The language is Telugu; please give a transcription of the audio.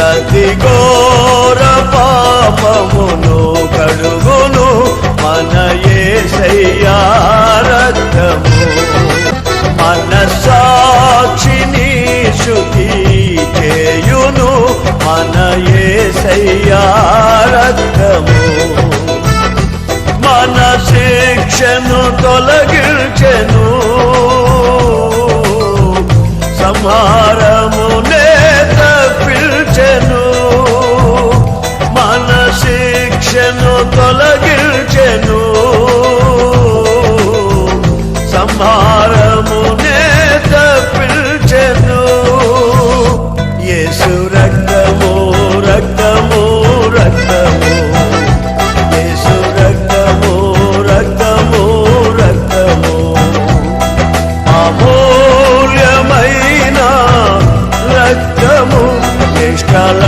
ప్రతి ఘోర పాపమును కడుగును మన యేసయ్యా రక్తము. మన సాక్షిని శుద్ధి చేయును మన యేసయ్యా రక్తము. మన శిక్షను తొలగించెను. సంహార తొలగించెను. సంహారమునే తప్పించెను. యేసు రక్తము రక్తము రక్తము. యేసు రక్తము రక్తము రక్తము. అమూల్యమైన రక్తము నిష్కల